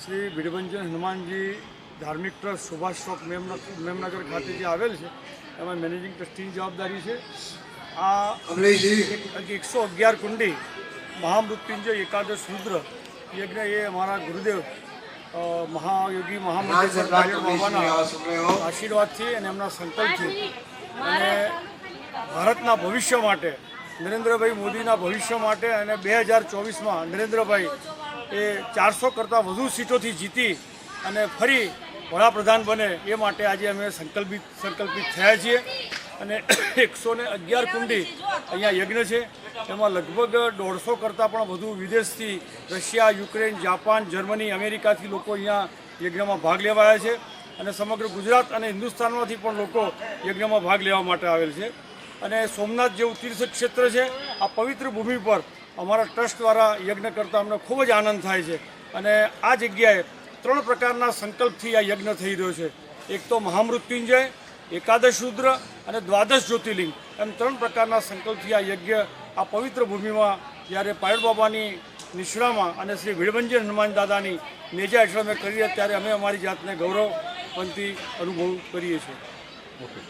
શ્રી ભીડભંજન હનુમાનજી ધાર્મિક ટ્રસ્ટ સુભાષ ચોક મેમનગર ખાતે જે આવેલ છે એમાં મેનેજિંગ ટ્રસ્ટીની જવાબદારી છે. આ એક એકસો અગિયાર કુંડી મહામૃત્યુંજય એકાદશ રુદ્ર યજ્ઞ એ અમારા ગુરુદેવ મહાયોગી મહામંત્રી બાબાના આશીર્વાદથી અને એમના સંકલ્પથી અને ભારતના ભવિષ્ય માટે નરેન્દ્રભાઈ મોદીના ભવિષ્ય માટે અને બે હજાર ચોવીસમાં નરેન્દ્રભાઈ એ ચારસો કરતાં વધુ સીટોથી જીતી અને ફરી વડાપ્રધાન બને એ માટે આજે અમે સંકલ્પિત સંકલ્પિત થયા છીએ. અને એકસો ને અગિયાર કુંડી અહીંયા યજ્ઞ છે. એમાં લગભગ દોઢસો કરતાં પણ વધુ વિદેશથી રશિયા, યુક્રેન, જાપાન, જર્મની, અમેરિકાથી લોકો અહીંયા યજ્ઞમાં ભાગ લેવા આવ્યા છે. અને સમગ્ર ગુજરાત અને હિન્દુસ્તાનમાંથી પણ લોકો યજ્ઞમાં ભાગ લેવા માટે આવેલ છે. અને સોમનાથ જેવું તીર્થ ક્ષેત્ર છે, આ પવિત્ર ભૂમિ પર અમારા ટ્રસ્ટ દ્વારા યજ્ઞ કરતાં અમને ખૂબ જ આનંદ થાય છે. અને આ જગ્યાએ ત્રણ પ્રકારના સંકલ્પથી આ યજ્ઞ થઈ રહ્યો છે. એક તો મહામૃત્યુંજય, એકાદશ રુદ્ર અને દ્વાદશ જ્યોતિર્લિંગ. એમ ત્રણ પ્રકારના સંકલ્પથી આ યજ્ઞ આ પવિત્ર ભૂમિમાં જ્યારે પાયલ બાબાની નિષ્ણામાં અને શ્રી ભીડભંજન હનુમાન દાદાની નેજા હેઠળ અમે કરીએ, ત્યારે અમે અમારી જાતને ગૌરવપંથી અનુભવ કરીએ છીએ. ઓકે.